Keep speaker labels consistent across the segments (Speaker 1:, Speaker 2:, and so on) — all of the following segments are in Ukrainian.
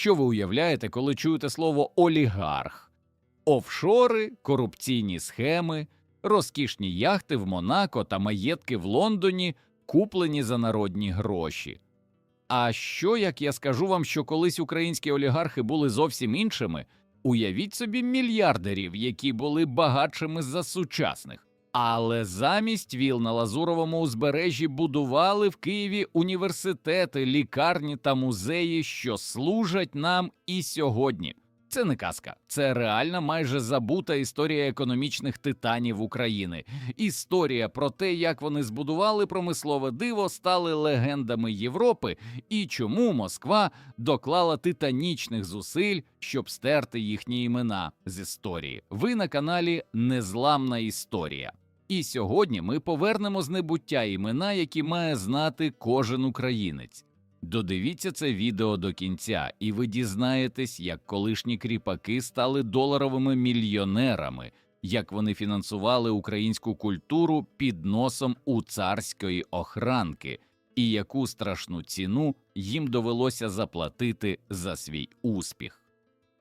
Speaker 1: Що ви уявляєте, коли чуєте слово олігарх? Офшори, корупційні схеми, розкішні яхти в Монако та маєтки в Лондоні, куплені за народні гроші. А що як я скажу вам, що колись українські олігархи були зовсім іншими? Уявіть собі мільярдерів, які були багатшими за сучасних. Але замість віл на Лазуровому узбережжі будували в Києві університети, лікарні та музеї, що служать нам і сьогодні. Це не казка, це реальна, майже забута історія економічних титанів України. Історія про те, як вони збудували промислове диво, стали легендами Європи, і чому Москва доклала титанічних зусиль, щоб стерти їхні імена з історії. Ви на каналі Незламна історія. І сьогодні ми повернемо з небуття імена, які має знати кожен українець. Додивіться це відео до кінця, і ви дізнаєтесь, як колишні кріпаки стали доларовими мільйонерами, як вони фінансували українську культуру під носом у царської охранки, і яку страшну ціну їм довелося заплатити за свій успіх.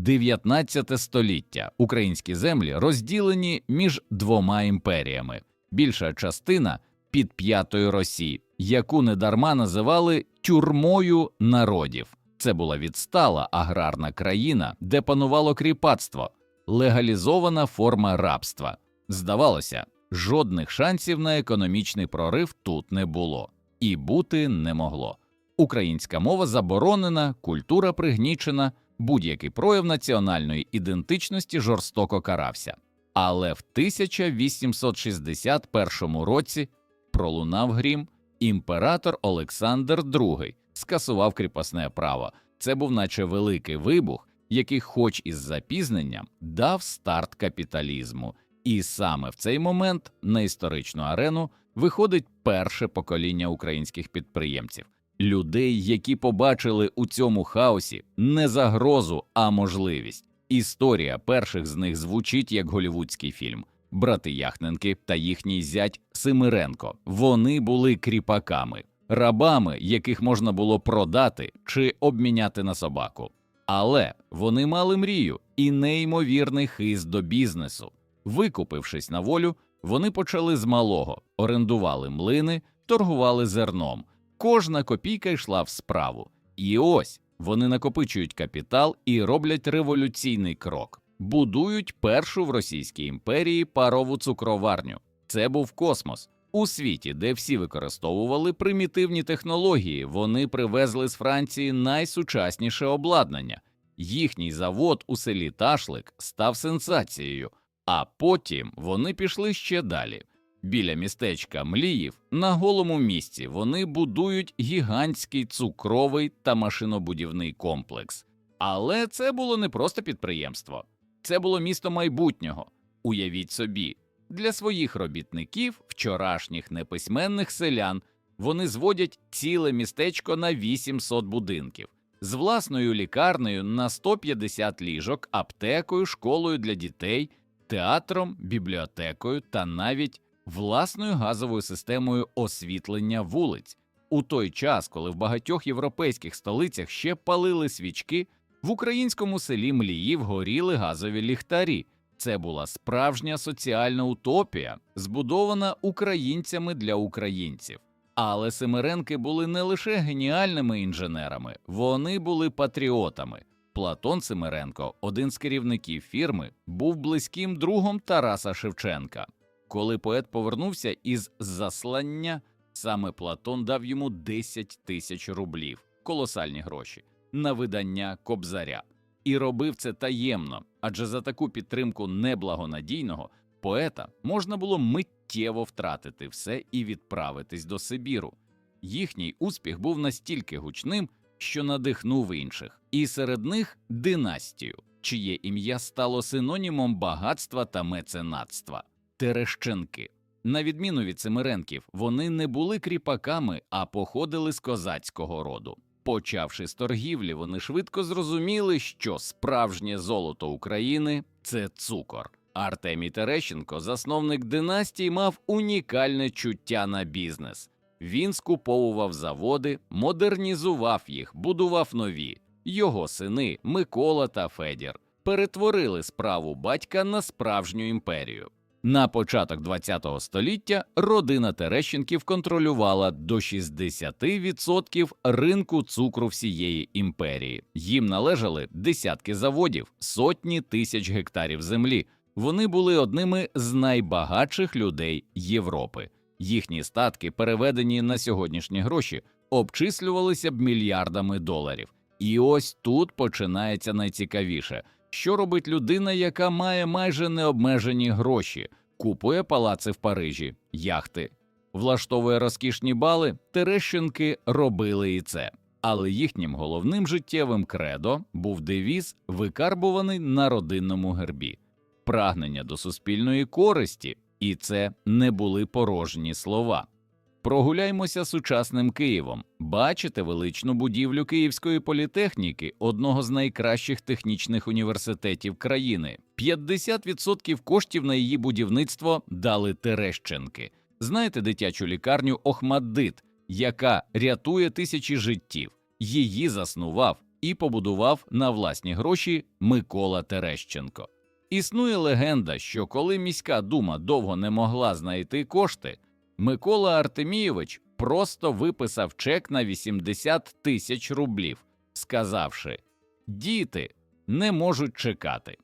Speaker 1: 19 століття українські землі розділені між двома імперіями. Більша частина під п'ятою Росії, яку недарма називали тюрмою народів. Це була відстала аграрна країна, де панувало кріпацтво, легалізована форма рабства. Здавалося, жодних шансів на економічний прорив тут не було і бути не могло. Українська мова заборонена, культура пригнічена, будь-який прояв національної ідентичності жорстоко карався. Але в 1861 році пролунав грім, імператор Олександр II скасував кріпосне право. Це був наче великий вибух, який, хоч із запізненням, дав старт капіталізму. І саме в цей момент на історичну арену виходить перше покоління українських підприємців, людей, які побачили у цьому хаосі не загрозу, а можливість. Історія перших з них звучить як голівудський фільм. Брати Яхненки та їхній зять Симиренко. Вони були кріпаками, рабами, яких можна було продати чи обміняти на собаку. Але вони мали мрію і неймовірний хист до бізнесу. Викупившись на волю, вони почали з малого, орендували млини, торгували зерном. Кожна копійка йшла в справу. І ось вони накопичують капітал і роблять революційний крок. Будують першу в Російській імперії парову цукроварню. Це був космос. У світі, де всі використовували примітивні технології, вони привезли з Франції найсучасніше обладнання. Їхній завод у селі Ташлик став сенсацією, а потім вони пішли ще далі. Біля містечка Мліїв на голому місці вони будують гігантський цукровий та машинобудівний комплекс. Але це було не просто підприємство, це було місто майбутнього. Уявіть собі, для своїх робітників, вчорашніх неписьменних селян, вони зводять ціле містечко на 800 будинків з власною лікарнею на 150 ліжок, аптекою, школою для дітей, театром, бібліотекою та навіть власною газовою системою освітлення вулиць. У той час, коли в багатьох європейських столицях ще палили свічки, в українському селі Мліїв горіли газові ліхтарі. Це була справжня соціальна утопія, збудована українцями для українців. Але Семиренки були не лише геніальними інженерами, вони були патріотами. Платон Семиренко, один з керівників фірми, був близьким другом Тараса Шевченка. Коли поет повернувся із заслання, саме Платон дав йому 10 тисяч рублів, колосальні гроші, на видання Кобзаря. І робив це таємно, адже за таку підтримку неблагонадійного поета можна було миттєво втратити все і відправитись до Сибіру. Їхній успіх був настільки гучним, що надихнув інших, і серед них династію, чиє ім'я стало синонімом багатства та меценатства Терещенки. На відміну від Семиренків, вони не були кріпаками, а походили з козацького роду. Почавши з торгівлі, вони швидко зрозуміли, що справжнє золото України це цукор. Артемій Терещенко, засновник династії, мав унікальне чуття на бізнес. Він скуповував заводи, модернізував їх, будував нові. його сини Микола та Федір перетворили справу батька на справжню імперію. На початок ХХ століття родина Терещенків контролювала до 60% ринку цукру всієї імперії. Їм належали десятки заводів, сотні тисяч гектарів землі. Вони були одними з найбагатших людей Європи. Їхні статки, переведені на сьогоднішні гроші, обчислювалися б мільярдами доларів. І ось тут починається найцікавіше. Що робить людина, яка має майже необмежені гроші, купує палаци в Парижі, яхти, влаштовує розкішні бали, Терещенки робили і це. Але їхнім головним життєвим кредо був девіз, викарбуваний на родинному гербі прагнення до суспільної користі, і це не були порожні слова. Прогуляймося сучасним Києвом. Бачите величну будівлю Київської політехніки, одного з найкращих технічних університетів країни. 50% коштів на її будівництво дали Терещенки. Знаєте дитячу лікарню Охмаддит, яка рятує тисячі життів. Її заснував і побудував на власні гроші Микола Терещенко. Існує легенда, що коли міська дума довго не могла знайти кошти, Микола Артемійович просто виписав чек на 80 тисяч рублів, сказавши: Діти не можуть чекати.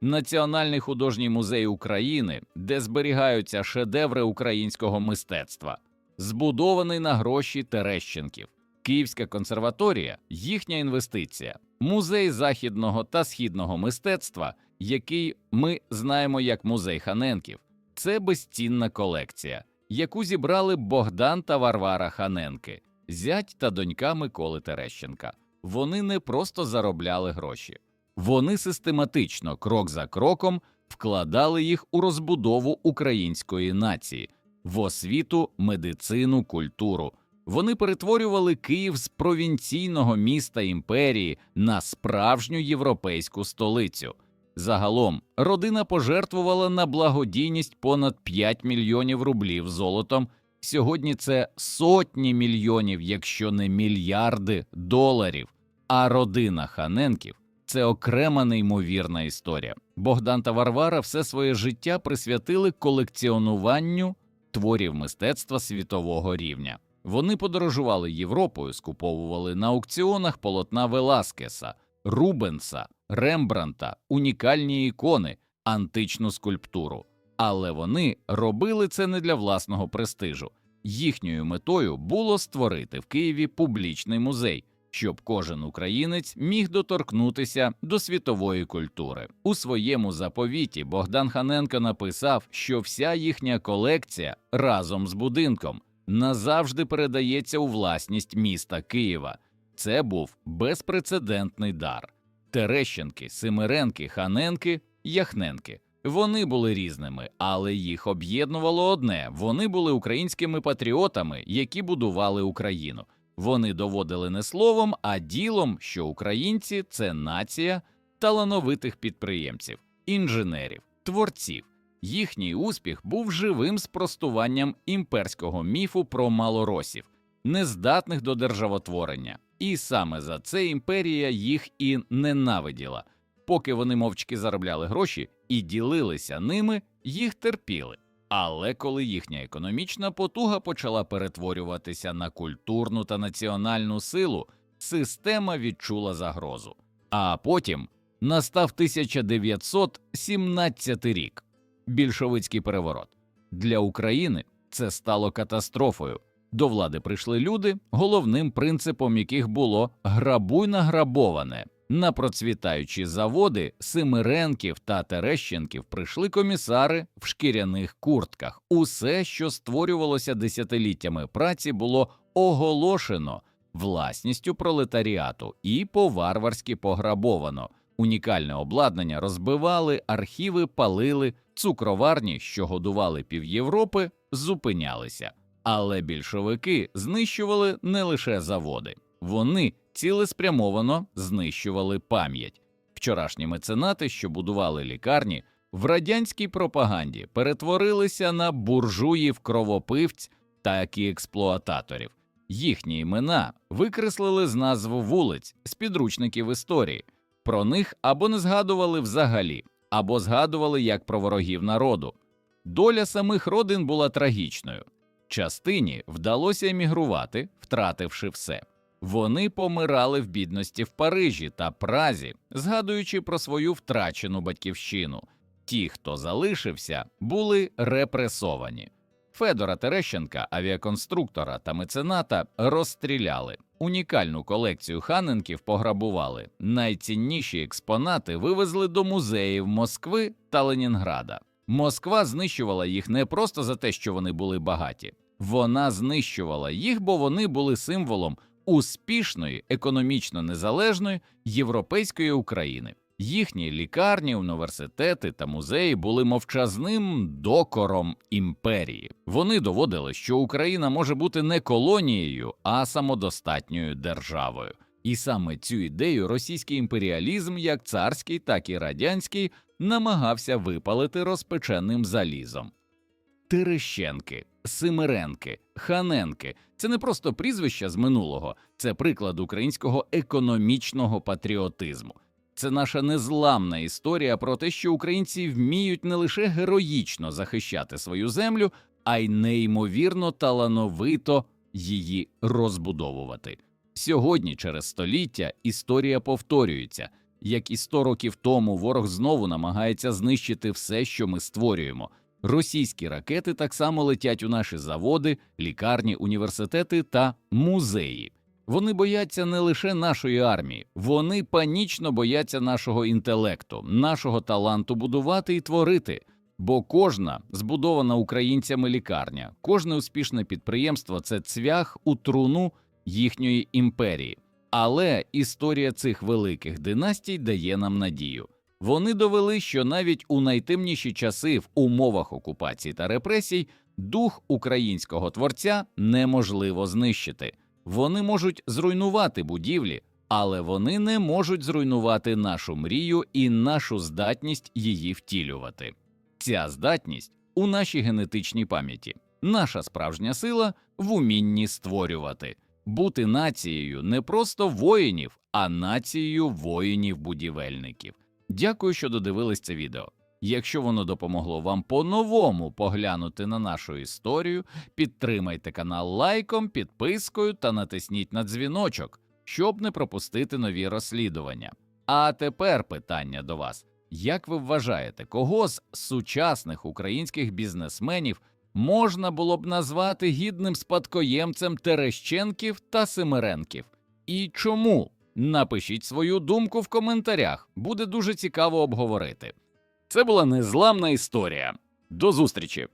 Speaker 1: Національний художній музей України, де зберігаються шедеври українського мистецтва, збудований на гроші Терещенків. Київська консерваторія їхня інвестиція, музей західного та східного мистецтва, який ми знаємо як музей Ханенків. Це безцінна колекція, яку зібрали Богдан та Варвара Ханенки, зять та донька Миколи Терещенка. Вони не просто заробляли гроші, вони систематично, крок за кроком, вкладали їх у розбудову української нації, в освіту, медицину, культуру. Вони перетворювали Київ з провінційного міста імперії на справжню європейську столицю. Загалом родина пожертвувала на благодійність понад 5 мільйонів рублів золотом. Сьогодні це сотні мільйонів, якщо не мільярди доларів. А родина Ханенків це окрема неймовірна історія. Богдан та Варвара все своє життя присвятили колекціонуванню творів мистецтва світового рівня. Вони подорожували Європою, скуповували на аукціонах полотна Веласкеса, Рубенса, Рембранта, унікальні ікони, античну скульптуру. Але вони робили це не для власного престижу. Їхньою метою було створити в Києві публічний музей, щоб кожен українець міг доторкнутися до світової культури. У своєму заповіті Богдан Ханенко написав, що вся їхня колекція разом з будинком назавжди передається у власність міста Києва. Це був безпрецедентний дар. Терещенки, Семиренки, Ханенки, Яхненки. Вони були різними, але їх об'єднувало одне: вони були українськими патріотами, які будували Україну. Вони доводили не словом, а ділом, що українці це нація талановитих підприємців, інженерів, творців. Їхній успіх був живим спростуванням імперського міфу про малоросів, нездатних до державотворення. І саме за це імперія їх і ненавиділа. Поки вони мовчки заробляли гроші і ділилися ними, їх терпіли. Але коли їхня економічна потуга почала перетворюватися на культурну та національну силу, система відчула загрозу. А потім настав 1917 рік більшовицький переворот. Для України це стало катастрофою. До влади прийшли люди, головним принципом яких було грабуй награбоване. На процвітаючі заводи Семиренків та Терещенків прийшли комісари в шкіряних куртках. Усе, що створювалося десятиліттями праці, було оголошено власністю пролетаріату і по-варварськи пограбовано. Унікальне обладнання розбивали, архіви палили, цукроварні, що годували півєвропи, зупинялися. Але більшовики знищували не лише заводи, вони цілеспрямовано знищували пам'ять. Вчорашні меценати, що будували лікарні, в радянській пропаганді перетворилися на буржуїв кровопивць та експлуататорів. Їхні імена викреслили з назв вулиць з підручників історії. Про них або не згадували взагалі, або згадували як про ворогів народу. Доля самих родин була трагічною. Частині вдалося емігрувати, втративши все. Вони помирали в бідності в Парижі та Празі, згадуючи про свою втрачену батьківщину. Ті, хто залишився, були репресовані. Федора Терещенка, авіаконструктора та мецената, розстріляли. Унікальну колекцію ханенків пограбували. Найцінніші експонати вивезли до музеїв Москви та Ленінграда. Москва знищувала їх не просто за те, що вони були багаті. Вона знищувала їх, бо вони були символом успішної, економічно незалежної європейської України. Їхні лікарні, університети та музеї були мовчазним докором імперії. Вони доводили, що Україна може бути не колонією, а самодостатньою державою. І саме цю ідею російський імперіалізм, як царський, так і радянський, намагався випалити розпеченим залізом. Терещенки, Симиренки, Ханенки це не просто прізвища з минулого, це приклад українського економічного патріотизму. Це наша незламна історія про те, що українці вміють не лише героїчно захищати свою землю, а й неймовірно талановито її розбудовувати. Сьогодні, через століття, історія повторюється. Як і 100 років тому ворог знову намагається знищити все, що ми створюємо. Російські ракети так само летять у наші заводи, лікарні, університети та музеї. Вони бояться не лише нашої армії, вони панічно бояться нашого інтелекту, нашого таланту будувати і творити. Бо кожна збудована українцями лікарня, кожне успішне підприємство це цвях у труну їхньої імперії. Але історія цих великих династій дає нам надію. Вони довели, що навіть у найтемніші часи в умовах окупації та репресій дух українського творця неможливо знищити. Вони можуть зруйнувати будівлі, але вони не можуть зруйнувати нашу мрію і нашу здатність її втілювати. Ця здатність у нашій генетичній пам'яті, наша справжня сила в умінні створювати, бути нацією не просто воїнів, а нацією воїнів-будівельників. Дякую, що додивились це відео. Якщо воно допомогло вам по-новому поглянути на нашу історію, підтримайте канал лайком, підпискою та натисніть на дзвіночок, щоб не пропустити нові розслідування. А тепер питання до вас: як ви вважаєте, кого з сучасних українських бізнесменів можна було б назвати гідним спадкоємцем Терещенків та Семеренків? І чому? Напишіть свою думку в коментарях, буде дуже цікаво обговорити. Це була незламна історія. До зустрічі!